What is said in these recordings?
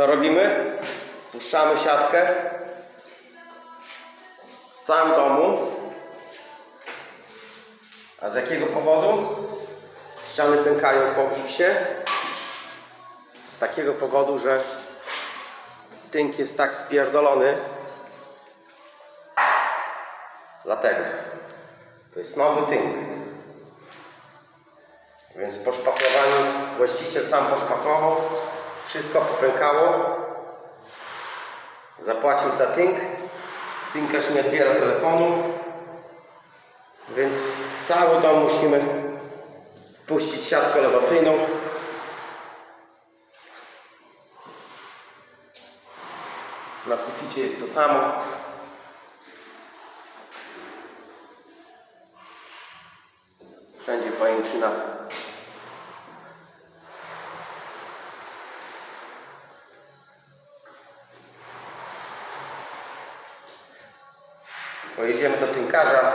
Co robimy? Wpuszczamy siatkę w całym domu. A z jakiego powodu? Ściany pękają po gipsie. Z takiego powodu, że tynk jest tak spierdolony. Dlatego. To jest nowy tynk. Więc po szpachlowaniu właściciel sam poszpachlował. Wszystko popękało. Zapłacił za tynk. Tynkarz nie odbiera telefonu. Więc cały dom musimy wpuścić siatkę elewacyjną. Na suficie jest to samo. Wszędzie pajęczyna. Pojedziemy do tynkarza.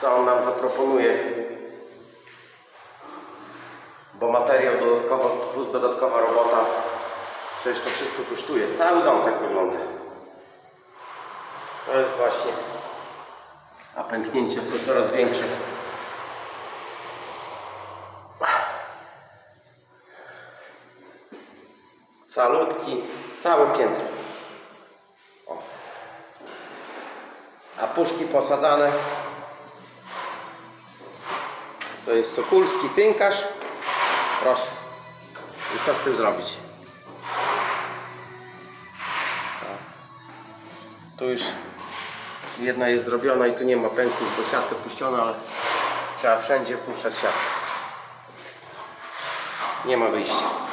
Co on nam zaproponuje? Bo materiał dodatkowo plus dodatkowa robota. Przecież to wszystko kosztuje. Cały dom tak wygląda. To jest właśnie. A pęknięcia są coraz większe. Calutki, całe piętro. O. A puszki posadzane. To jest Sokulski tynkarz. Proszę. I co z tym zrobić? Tu już jedna jest zrobiona i tu nie ma pęków, bo siatka puściona, ale trzeba wszędzie wpuszczać siatkę. Nie ma wyjścia.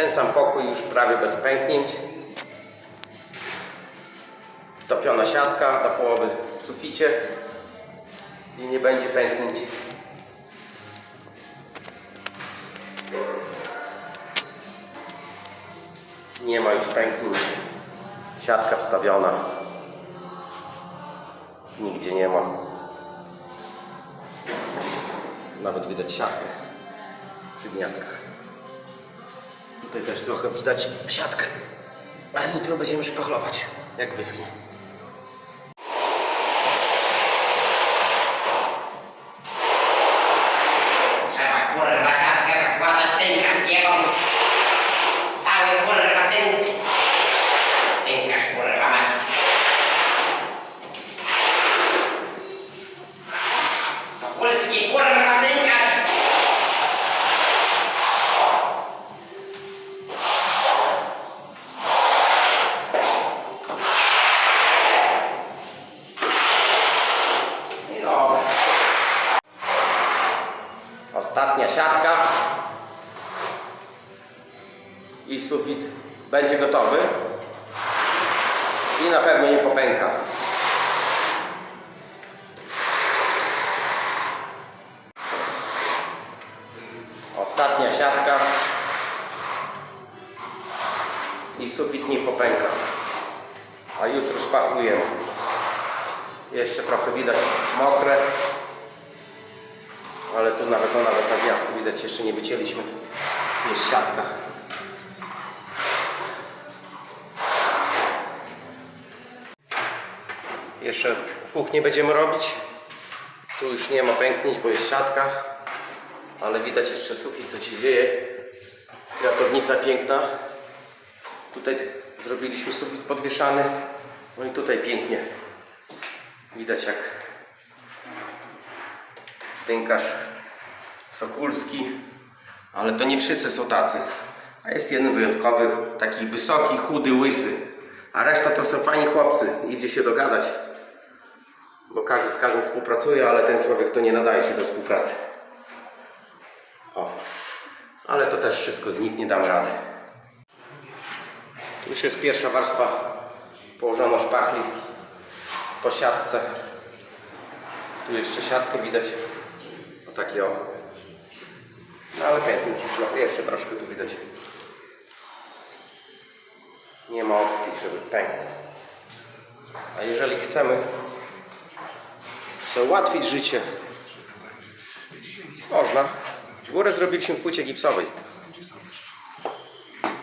Ten sam pokój już prawie bez pęknięć. Wtopiona siatka do połowy w suficie i nie będzie pęknięć. Nie ma już pęknięć. Siatka wstawiona. Nigdzie nie ma. Nawet widać siatkę przy gniazdkach. Tutaj też trochę widać siatkę. A jutro będziemy szpachlować, jak wyschnie. Trzeba kurwa siatkę zakładać, tynkarz zjebał cały kurwa tynk. Tynkarz kurwa mać. Sokulski kurwa tynkarz. Szpachlujemy. Jeszcze trochę widać mokre. Ale tu nawet, o, nawet na gniazdku widać, jeszcze nie wycięliśmy. Jest siatka. Jeszcze kuchnię będziemy robić. Tu już nie ma pęknięć, bo jest siatka. Ale widać jeszcze sufit, co się dzieje. Kratownica piękna. Tutaj zrobiliśmy sufit podwieszany. No i tutaj pięknie. Widać jak tynkarz Sokulski, ale to nie wszyscy są tacy. A jest jeden wyjątkowy, taki wysoki, chudy, łysy. A reszta to są fajni chłopcy, idzie się dogadać. Bo każdy z każdym współpracuje, ale ten człowiek to nie nadaje się do współpracy. O, ale to też wszystko zniknie, dam radę. Tu już jest pierwsza warstwa. Położono szpachli po siatce. Tu jeszcze siatkę widać. O takie o. No ale już no, jeszcze troszkę tu widać. Nie ma opcji, żeby pękł. A jeżeli chcemy sobie ułatwić życie, Można. Górę zrobiliśmy w płycie gipsowej.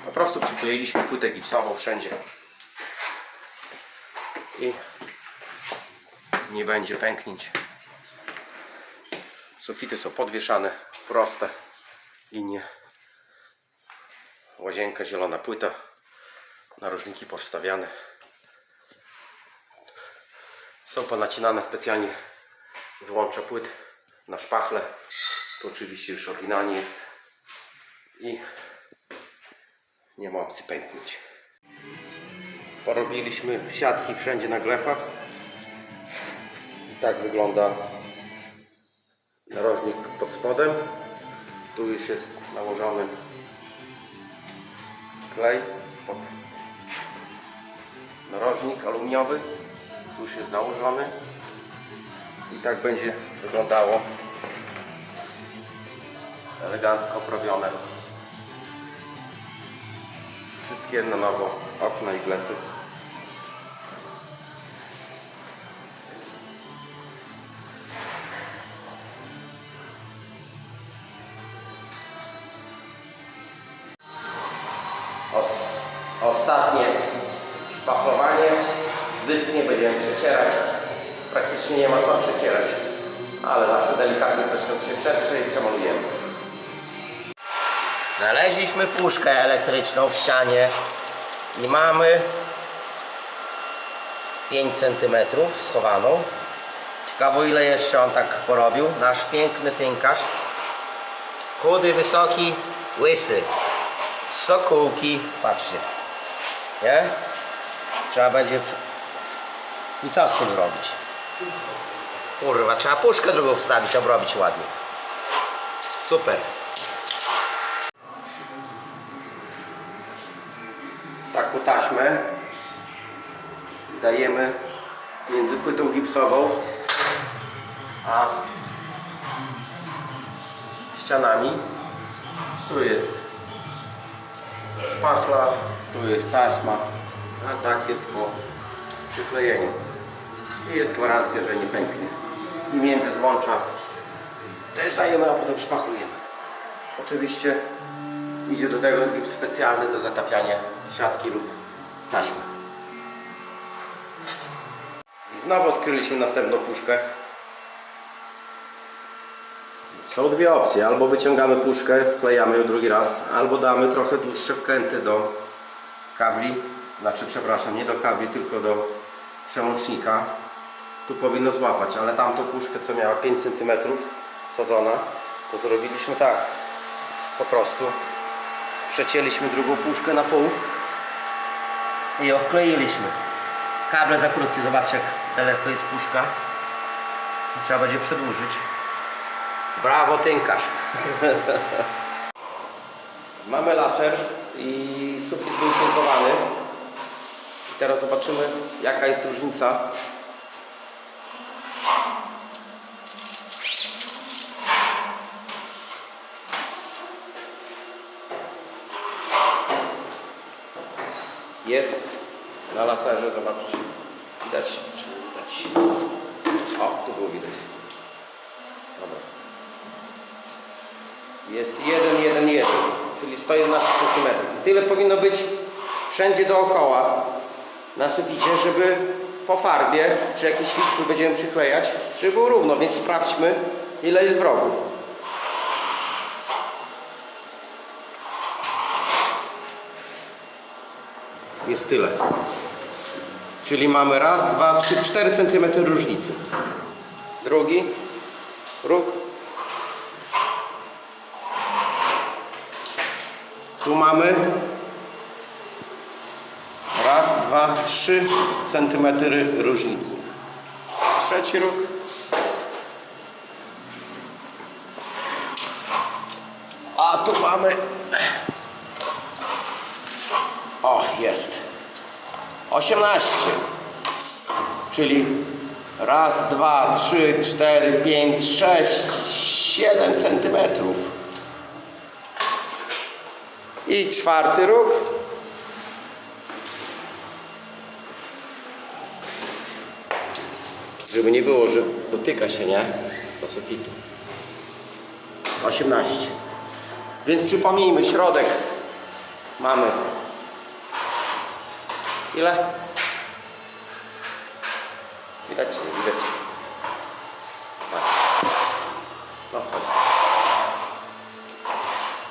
Po prostu przykleiliśmy płytę gipsową wszędzie. I nie będzie pęknięć. Sufity są podwieszane, proste linie. Łazienka, zielona płyta. Narożniki powstawiane. Są ponacinane specjalnie złącza płyt na szpachle. Tu oczywiście już oryginalnie jest. I nie ma opcji pęknięć. Porobiliśmy siatki wszędzie na glefach. I tak wygląda narożnik pod spodem. Tu już jest nałożony klej pod narożnik aluminiowy. Tu już jest założony. I tak będzie wyglądało elegancko porobione. Wszystkie na nowo okna i glefy. Przecierać. Ale zawsze delikatnie coś tam się przetrze i przemalujemy. Znaleźliśmy puszkę elektryczną w ścianie i mamy 5 cm schowaną. Ciekawo ile jeszcze on tak porobił. Nasz piękny tynkarz. Chudy, wysoki, łysy. Sokółki. Patrzcie. Nie? Trzeba będzie... W... I co z tym robić? Kurwa, trzeba puszkę drugą wstawić, obrobić ładnie. Super. Taką taśmę dajemy między płytą gipsową a ścianami. Tu jest szpachla, tu jest taśma, a tak jest po przyklejeniu. I jest gwarancja, że nie pęknie. I między złącza też dajemy, a potem szpachlujemy. Oczywiście idzie do tego gips specjalny do zatapiania siatki lub taśmy. I znowu odkryliśmy następną puszkę. Są dwie opcje. Albo wyciągamy puszkę, wklejamy ją drugi raz, albo damy trochę dłuższe wkręty do kabli. Znaczy, przepraszam, nie do kabli, tylko do przełącznika. Tu powinno złapać, ale tamtą puszkę, co miała 5 cm wsadzona, to zrobiliśmy tak. Po prostu przecięliśmy drugą puszkę na pół i ją wkleiliśmy. Kable za krótkie, zobaczcie jak daleko jest puszka. Trzeba będzie przedłużyć. Brawo, tynkarz. Mamy laser i sufit był tynkowany. Teraz zobaczymy jaka jest różnica. Jest na laserze, zobaczcie. Widać, czy widać? O, tu było widać. Dobra. Jest 1, 1, 1, czyli 111 cm. I tyle powinno być wszędzie dookoła na suficie, żeby po farbie, czy jakieś listwy będziemy przyklejać, żeby było równo, więc sprawdźmy ile jest w rogu. Jest tyle. Czyli mamy raz, dwa, trzy, cztery centymetry różnicy. Drugi róg. Tu mamy raz, dwa, trzy centymetry różnicy. Trzeci róg. A tu mamy. Jest. 18. Czyli raz, dwa, trzy, cztery, pięć, sześć, siedem centymetrów. I czwarty róg. Żeby nie było, że dotyka się, nie? Do sufitu. 18. Więc przypomnijmy, środek mamy. Ile? Widać nie widać? Tak. No chodź.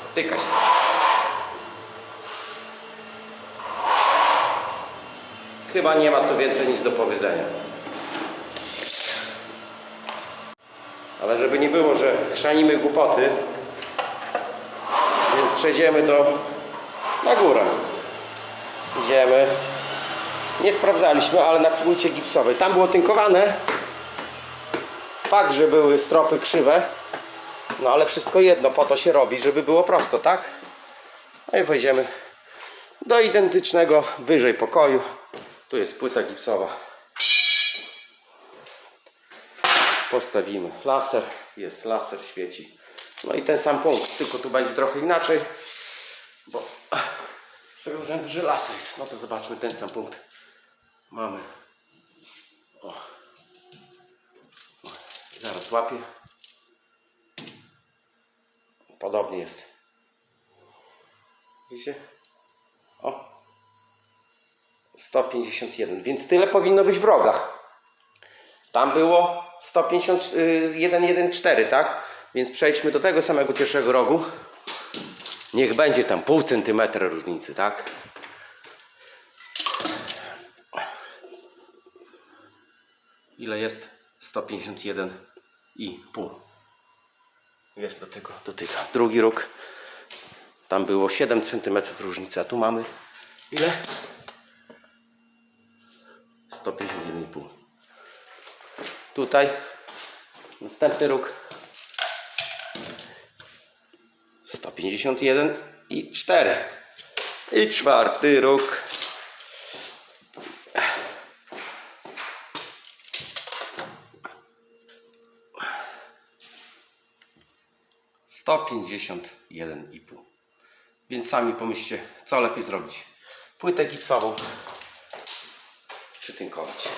Dotyka się. Chyba nie ma tu więcej nic do powiedzenia. Ale żeby nie było, że chrzanimy głupoty, więc przejdziemy do na górę. Idziemy. Nie sprawdzaliśmy, ale na płycie gipsowej. Tam było tynkowane. Fakt, że były stropy krzywe. No ale wszystko jedno, po to się robi, żeby było prosto, tak? No i wejdziemy do identycznego wyżej pokoju. Tu jest płyta gipsowa. Postawimy laser. Jest laser, świeci. No i ten sam punkt, tylko tu będzie trochę inaczej. Bo z tego względu, że laser jest. No to zobaczmy ten sam punkt. Mamy. O. Zaraz łapię. Podobnie jest. Widzicie? O. 151, więc tyle powinno być w rogach. Tam było 151,4, tak? Więc przejdźmy do tego samego pierwszego rogu. Niech będzie tam pół centymetra różnicy, tak? Ile jest? 151 i pół. Jest do tego, dotyka. Drugi róg. Tam było 7 cm różnicy, a tu mamy ile? 151,5. Tutaj następny róg 151 i 4. I czwarty róg. Sto pięćdziesiąt jeden i pół. Więc sami pomyślcie, co lepiej zrobić. Płytę gipsową przytynkować.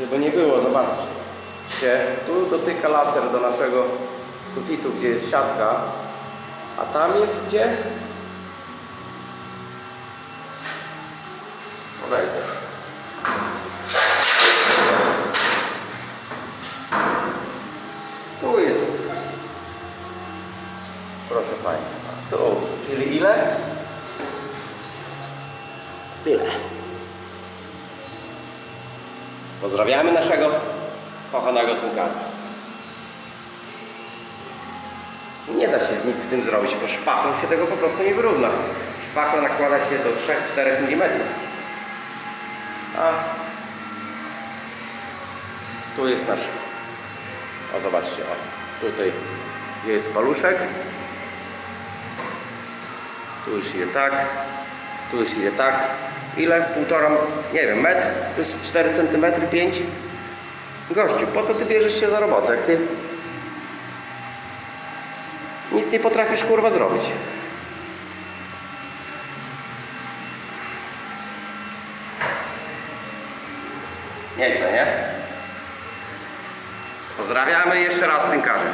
Żeby nie było, zobaczcie. Tu dotyka laser do naszego sufitu, gdzie jest siatka. A tam jest gdzie? Podejdę. Tu jest. Proszę Państwa. Tu. Czyli ile? Tyle. Pozdrawiamy naszego kochanego tunkara. Nie da się nic z tym zrobić, bo szpachlą się tego po prostu nie wyrówna. Szpachla nakłada się do 3-4 mm. A tu jest nasz. O zobaczcie, o. Tutaj jest paluszek. Tu już idzie tak. Tu już idzie tak. Ile? Półtora, nie wiem, metr? To jest 4 cm, 5 Gościu, po co ty bierzesz się za robotę, jak ty nic nie potrafisz kurwa zrobić? Nieźle, nie? Pozdrawiamy jeszcze raz tynkarze.